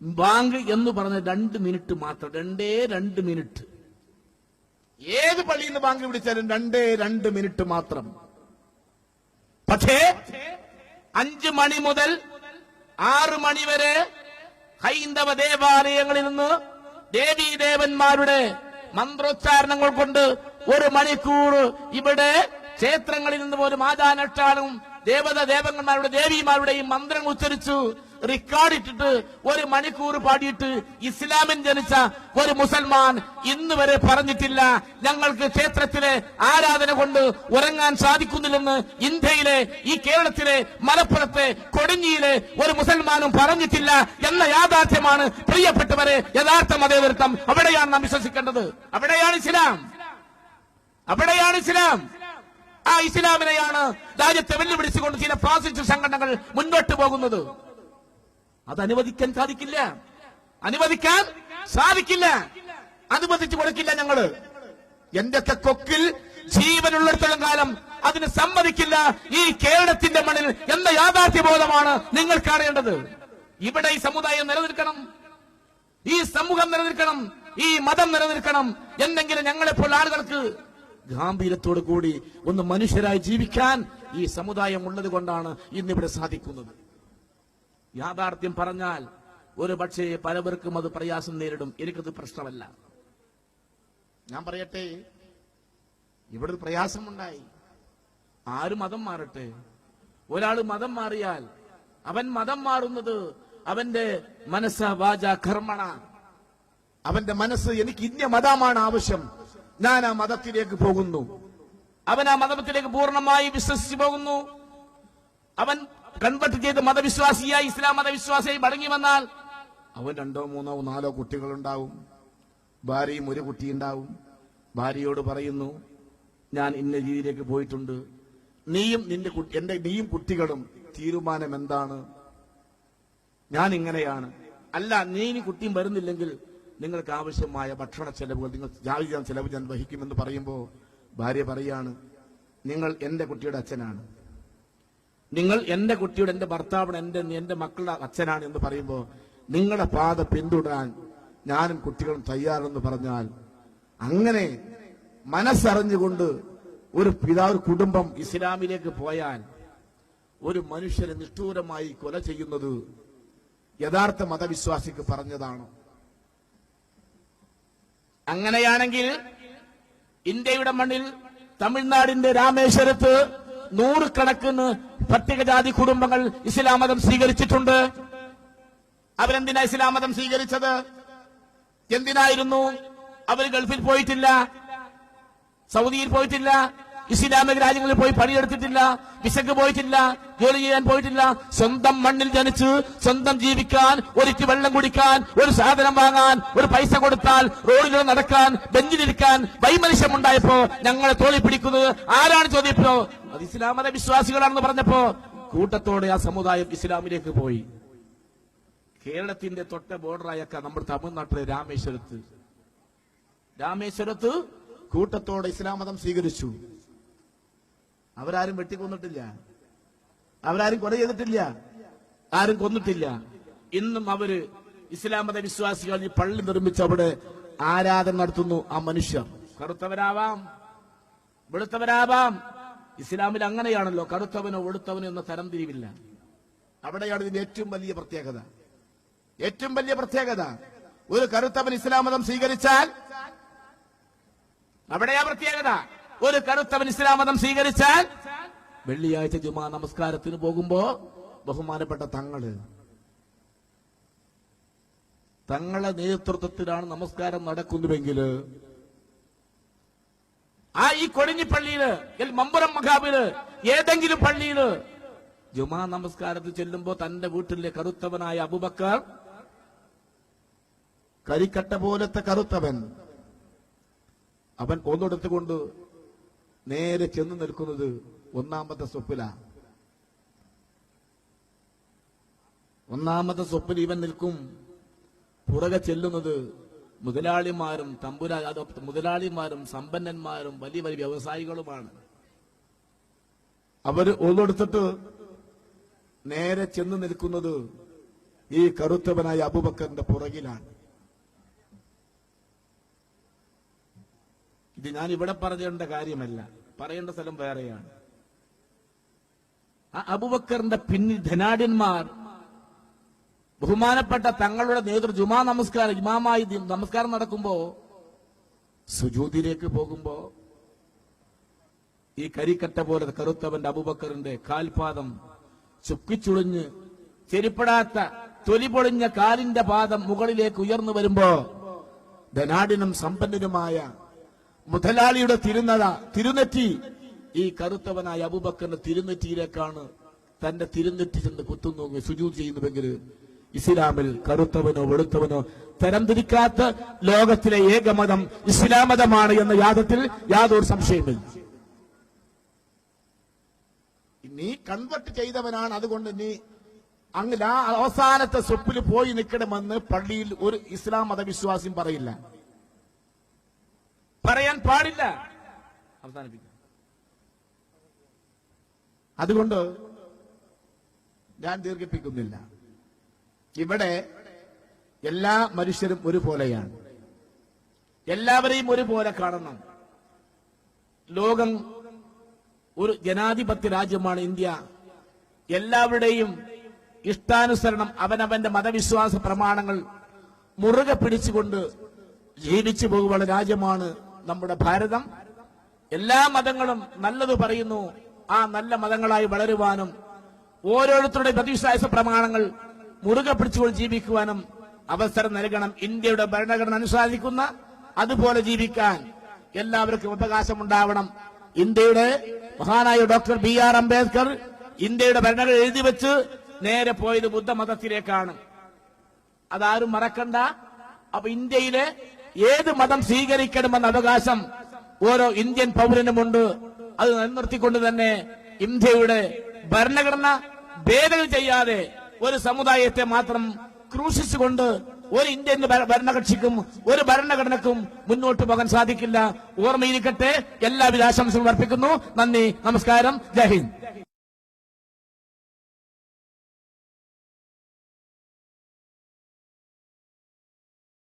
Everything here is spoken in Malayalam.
ബാങ്ക് എന്ന് പറഞ്ഞ രണ്ട് മിനിറ്റ് മാത്രം രണ്ടേ രണ്ട് മിനിറ്റ്. ഏത് പള്ളിയിൽ നിന്ന് ബാങ്ക് വിളിച്ചാലും രണ്ടേ രണ്ട് മിനിറ്റ് മാത്രം. പക്ഷേ അഞ്ച് മണി മുതൽ ആറ് മണി വരെ ഹൈന്ദവ ദേവാലയങ്ങളിൽ നിന്ന് ദേവീ ദേവന്മാരുടെ മന്ത്രോച്ചാരണങ്ങൾ കൊണ്ട് ഒരു മണിക്കൂർ ഇവിടെ ക്ഷേത്രങ്ങളിൽ നിന്ന് പോലും ആചാനക്ഷാലും ദേവത ദേവന്മാരുടെ ദേവിമാരുടെയും മന്ത്രങ്ങൾ ഉച്ചരിച്ചു റെക്കോർഡ് ഇട്ടിട്ട് ഒരു മണിക്കൂർ പാടിയിട്ട് ഇസ്ലാമിൻ ജനിച്ച ഒരു മുസൽമാൻ ഇന്ന് വരെ പറഞ്ഞിട്ടില്ല. ഞങ്ങൾക്ക് ക്ഷേത്രത്തിലെ ആരാധന കൊണ്ട് ഉറങ്ങാൻ സാധിക്കുന്നില്ലെന്ന് ഇന്ത്യയിലെ ഈ കേരളത്തിലെ മലപ്പുറത്തെ കൊടിഞ്ഞിയിലെ ഒരു മുസൽമാനും പറഞ്ഞിട്ടില്ല എന്ന യാഥാർത്ഥ്യമാണ് പ്രിയപ്പെട്ടവരെ യഥാർത്ഥ മതേതൃത്വം അവിടെയാണ് നാം വിശ്വസിക്കേണ്ടത്. അവിടെയാണ് ഇസ്ലാം. അവിടെയാണ് ഇസ്ലാം. ആ ഇസ്ലാമിനെയാണ് രാജ്യത്തെ വെല്ലുവിളിച്ചുകൊണ്ട് ചില ഫാസിസ്റ്റ് സംഘടനകൾ മുന്നോട്ട് പോകുന്നത്. അത് അനുവദിക്കാൻ സാധിക്കില്ല. അനുവദിക്കാൻ സാധിക്കില്ല. അനുവദിച്ചു കൊടുക്കില്ല ഞങ്ങൾ. എന്തൊക്കെ കൊക്കിൽ ജീവനുള്ളിടത്തോളം കാലം അതിന് സമ്മതിക്കില്ല. ഈ കേരളത്തിന്റെ മണ്ണിൽ എന്ന യാഥാർത്ഥ്യബോധമാണ് നിങ്ങൾക്ക് അറിയേണ്ടത് ഇവിടെ ഈ സമുദായം നിലനിൽക്കണം. ഈ സമൂഹം നിലനിൽക്കണം. ഈ മതം നിലനിൽക്കണം. എന്നെങ്കിലും ഞങ്ങളെപ്പോൾ ആളുകൾക്ക് ഗാംഭീര്യത്തോടു കൂടി ഒന്ന് മനുഷ്യരായി ജീവിക്കാൻ ഈ സമുദായം ഉള്ളത് കൊണ്ടാണ് ഇന്നിവിടെ സാധിക്കുന്നത്. യാഥാർത്ഥ്യം പറഞ്ഞാൽ ഒരു പക്ഷേ പലവർക്കും അത് പ്രയാസം നേരിടും. എനിക്കത് പ്രശ്നമല്ല. ഞാൻ പറയട്ടെ ഇവിടെ പ്രയാസമുണ്ടായി. ആര് മതം മാറട്ടെ? ഒരാൾ മതം മാറിയാൽ അവൻ മതം മാറുന്നത് അവന്റെ മനസ്സ വാച കർമ്മണ. അവന്റെ മനസ്സ് എനിക്ക് ഇന്ന മതമാണ് ആവശ്യം. ഞാൻ ആ മതത്തിലേക്ക് പോകുന്നു. അവൻ ആ മതത്തിലേക്ക് പൂർണമായി വിശ്വസിച്ചു പോകുന്നു. അവൻ കൺവെർട്ട് ചെയ്ത് മതവിശ്വാസിയായി ഇസ്ലാം മതവിശ്വാസിയായി മടങ്ങി വന്നാൽ അവൻ രണ്ടോ മൂന്നോ നാലോ കുട്ടികളുണ്ടാവും. ഭാര്യയും ഒരു കുട്ടിയുണ്ടാവും. ഭാര്യയോട് പറയുന്നു ഞാൻ ഇന്ന രീതിയിലേക്ക് പോയിട്ടുണ്ട്. നീയും നിന്റെ എന്റെ നീയും കുട്ടികളും തീരുമാനം എന്താണ്? ഞാൻ ഇങ്ങനെയാണ്. അല്ല നീ ഇനി കുട്ടിയും വരുന്നില്ലെങ്കിൽ നിങ്ങൾക്ക് ആവശ്യമായ ഭക്ഷണ ചെലവുകൾ നിങ്ങൾ ജാതി ചെലവ് ഞാൻ വഹിക്കുമെന്ന് പറയുമ്പോൾ ഭാര്യ പറയാണ് നിങ്ങൾ എന്റെ കുട്ടിയുടെ അച്ഛനാണ്. നിങ്ങൾ എന്റെ കുട്ടിയുടെ എന്റെ ഭർത്താവിന് എന്റെ എന്റെ മക്കളുടെ അച്ഛനാണ് എന്ന് പറയുമ്പോൾ നിങ്ങളുടെ പാത പിന്തുടരാൻ ഞാനും കുട്ടികളും തയ്യാറെന്ന് പറഞ്ഞാൽ അങ്ങനെ മനസ്സറിഞ്ഞുകൊണ്ട് ഒരു പിതാവ് കുടുംബം ഇസ്ലാമിലേക്ക് പോയാൽ ഒരു മനുഷ്യനെ നിഷ്ഠൂരമായി കൊല ചെയ്യുന്നത് യഥാർത്ഥ മതവിശ്വാസിക്ക് പറഞ്ഞതാണ്. അങ്ങനെയാണെങ്കിൽ ഇന്ത്യയുടെ മണ്ണിൽ തമിഴ്നാടിന്റെ രാമേശ്വരത്ത് നൂറുകണക്കിന് പട്ടികജാതി കുടുംബങ്ങൾ ഇസ്ലാം മതം സ്വീകരിച്ചിട്ടുണ്ട്. അവരെന്തിനാ ഇസ്ലാം മതം സ്വീകരിച്ചത്? എന്തിനായിരുന്നു? അവർ ഗൾഫിൽ പോയിട്ടില്ല. സൗദിയിൽ പോയിട്ടില്ല. ഇസ്ലാമിക രാജ്യങ്ങളിൽ പോയി പണിയെടുത്തിട്ടില്ല വിശക്ക് പോയിട്ടില്ല ജോലി ചെയ്യാൻ പോയിട്ടില്ല. സ്വന്തം മണ്ണിൽ ജനിച്ച് സ്വന്തം ജീവിക്കാൻ ഒരിക്കൽ വെള്ളം കുടിക്കാൻ ഒരു സാധനം വാങ്ങാൻ ഒരു പൈസ കൊടുത്താൽ റോഡിൽ നടക്കാൻ ബെഞ്ചിലിരിക്കാൻ വൈമനുഷ്യമുണ്ടായപ്പോ ഞങ്ങളെ തോളി പിടിക്കുന്നത് ആരാണ് ചോദ്യപ്പോ? അത് ഇസ്ലാം മത വിശ്വാസികളാണെന്ന് പറഞ്ഞപ്പോ കൂട്ടത്തോടെ ആ സമുദായം ഇസ്ലാമിലേക്ക് പോയി. കേരളത്തിന്റെ തൊട്ട ബോർഡറായൊക്കെ നമ്മുടെ തമിഴ്നാട്ടിലെ രാമേശ്വരത്ത്. രാമേശ്വരത്ത് കൂട്ടത്തോടെ ഇസ്ലാം മതം സ്വീകരിച്ചു. അവരാരും വെട്ടിക്കൊന്നിട്ടില്ല. അവരാരും കൊല ചെയ്തിട്ടില്ല. ആരും കൊന്നിട്ടില്ല. ഇന്നും അവർ ഇസ്ലാം മത വിശ്വാസികൾ ഈ പള്ളി നിർമ്മിച്ച് അവിടെ ആരാധന നടത്തുന്നു ആ മനുഷ്യർ. കറുത്തവരാവാം വെളുത്തവരാവാം. ഇസ്ലാമിൽ അങ്ങനെയാണല്ലോ കറുത്തവനോ വെളുത്തവനോ എന്ന തരംതിരിവില്ല അവിടെയാണ് ഇതിന്റെ ഏറ്റവും വലിയ പ്രത്യേകത. ഏറ്റവും വലിയ പ്രത്യേകത ഒരു കറുത്തവൻ ഇസ്ലാം മതം സ്വീകരിച്ചാൽ അവിടെയാ പ്രത്യേകത. ഒരു കറുത്തവൻ ഇസ്ലാം മതം സ്വീകരിച്ചാൽ വെള്ളിയാഴ്ച ജുമാ നമസ്കാരത്തിന് പോകുമ്പോ ബഹുമാനപ്പെട്ട തങ്ങൾ തങ്ങളെ നേതൃത്വത്തിലാണ് നമസ്കാരം നടക്കുന്നുവെങ്കിൽ ആ ഈ കൊടിഞ്ഞി പള്ളിയിൽ മമ്പുറം മഹാബിൽ ഏതെങ്കിലും പള്ളിയിൽ ജുമാ നമസ്കാരത്തിൽ ചെല്ലുമ്പോ തന്റെ വീട്ടിലെ കറുത്തവനായ അബുബക്കർ കരിക്കട്ട പോലത്തെ കറുത്തവൻ അവൻ ഒന്നെടുത്തുകൊണ്ട് നേരെ ചെന്ന് നിൽക്കുന്നത് ഒന്നാമത്തെ സ്വപ്പില. ഒന്നാമത്തെ സ്വപ്പിൽ ഇവൻ നിൽക്കും. പുറകെ ചെല്ലുന്നത് മുതലാളിമാരും തമ്പുരാ മുതലാളിമാരും സമ്പന്നന്മാരും വലിയ വലിയ വ്യവസായികളുമാണ്. അവർ ഒന്നെടുത്തിട്ട് നേരെ ചെന്ന് നിൽക്കുന്നത് ഈ കറുത്തവനായ അബുബക്കറിന്റെ പുറകിലാണ്. ഇത് ഞാൻ ഇവിടെ പറയേണ്ട കാര്യമല്ല. പറയേണ്ട സ്ഥലം വേറെയാണ്. ആ അബുബക്കറിന്റെ പിന്നിൽ ധനാഢ്യന്മാർ ബഹുമാനപ്പെട്ട തങ്ങളുടെ നേതൃ ജുമാ നമസ്കാരം ഇമാമായി നമസ്കാരം നടക്കുമ്പോ സുജൂതിയിലേക്ക് പോകുമ്പോ ഈ കരിക്കട്ട പോലെ കറുത്തവന്റെ അബുബക്കറിന്റെ കാൽപാദം ചുക്കിച്ചുളിഞ്ഞ് ചെരിപ്പെടാത്ത തൊലി പൊളിഞ്ഞ കാലിന്റെ പാദം മുകളിലേക്ക് ഉയർന്നു വരുമ്പോ ധനാടിനും സമ്പന്നനുമായ മുതലാളിയുടെ തിരുനട തിരുനെറ്റി. ഈ കറുത്തവനായ അബുബക്കറിന്റെ തിരുനെറ്റിയിലേക്കാണ് തന്റെ തിരുനെറ്റി ചെന്ന് കുത്തുന്നു സുജൂ ചെയ്യുന്നുവെങ്കിൽ ഇസ്ലാമിൽ കറുത്തവനോ വെളുത്തവനോ തരംതിരിക്കാത്ത ലോകത്തിലെ ഏകമതം ഇസ്ലാം മതമാണ് എന്ന യാദത്തിൽ യാതൊരു സംശയമില്ല നീ കൺവെർട്ട് ചെയ്തവനാണ് അതുകൊണ്ട് നീ അങ്ങനെ ആ അവസാനത്തെ സ്വപ്പിൽ പോയി നിൽക്കണമെന്ന് പള്ളിയിൽ ഒരു ഇസ്ലാം മതവിശ്വാസിയും പറയില്ല. പറയാൻ പാടില്ല. അവസാനിപ്പിക്കാം. അതുകൊണ്ട് ഞാൻ ദീർഘിപ്പിക്കുന്നില്ല. ഇവിടെ എല്ലാ മനുഷ്യരും ഒരുപോലെയാണ്. എല്ലാവരെയും ഒരുപോലെ കാണണം. ലോകം ഒരു ജനാധിപത്യ രാജ്യമാണ് ഇന്ത്യ. എല്ലാവരുടെയും ഇഷ്ടാനുസരണം അവനവന്റെ മതവിശ്വാസ പ്രമാണങ്ങൾ മുറുകെ പിടിച്ചുകൊണ്ട് ജീവിച്ചു പോകുവാനുള്ള രാജ്യമാണ് നമ്മുടെ ഭാരതം. എല്ലാ മതങ്ങളും നല്ലത് പറയുന്നു. ആ നല്ല മതങ്ങളായി വളരുവാനും ഓരോരുത്തരുടെ പ്രതിവിശ്വാസ പ്രമാണങ്ങൾ മുറുകെ പിടിച്ചുകൊണ്ട് ജീവിക്കുവാനും അവസരം നൽകണം. ഇന്ത്യയുടെ ഭരണഘടന അനുശാസിക്കുന്ന അതുപോലെ ജീവിക്കാൻ എല്ലാവർക്കും അവകാശമുണ്ടാവണം. ഇന്ത്യയുടെ മഹാനായ ഡോക്ടർ ബി ആർ അംബേദ്കർ ഇന്ത്യയുടെ ഭരണഘടന എഴുതി വെച്ച് നേരെ പോയത് ബുദ്ധമതത്തിലേക്കാണ്. അതാരും മറക്കണ്ട. അപ്പൊ ഇന്ത്യയിലെ ഏത് മതം സ്വീകരിക്കണമെന്ന അവകാശം ഓരോ ഇന്ത്യൻ പൗരനുമുണ്ട്. അത് നിലനിർത്തിക്കൊണ്ട് തന്നെ ഇന്ത്യയുടെ ഭരണഘടന ഭേദഗതി ചെയ്യാതെ ഒരു സമുദായത്തെ മാത്രം ക്രൂശിച്ചുകൊണ്ട് ഒരു ഇന്ത്യൻ ഭര- ഭരണകക്ഷിക്കും ഒരു ഭരണഘടനക്കും മുന്നോട്ട് പോകാൻ സാധിക്കില്ല. ഓർമ്മയിരിക്കട്ടെ എല്ലാവിധ ആശംസകളും അർപ്പിക്കുന്നു. നന്ദി. നമസ്കാരം. ജയ് ഹിന്ദ്.